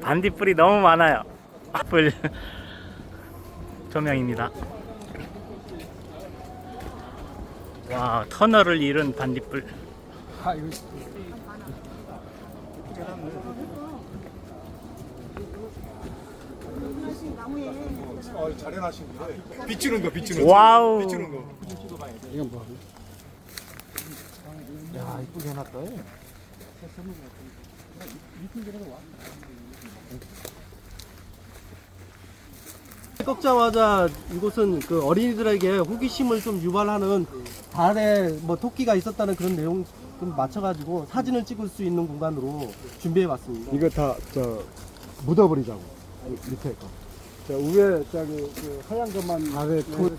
반딧불이 너무 많아요. 불 조명입니다. 와 터널을 이룬 반딧불. 아 잘 해놨신 게 비추는 거 비추는 거 와우. 비추는 거 이건 뭐? 야 이쁘게 해놨다. 꺾자마자 이곳은 그 어린이들에게 호기심을 좀 유발하는 달에 뭐 토끼가 있었다는 그런 내용 좀 맞춰가지고 사진을 찍을 수 있는 공간으로 준비해봤습니다. 이거 다 저 묻어버리자고 이- 밑에 거. 자 위에 저기 그 하얀 것만 아래 네, 토.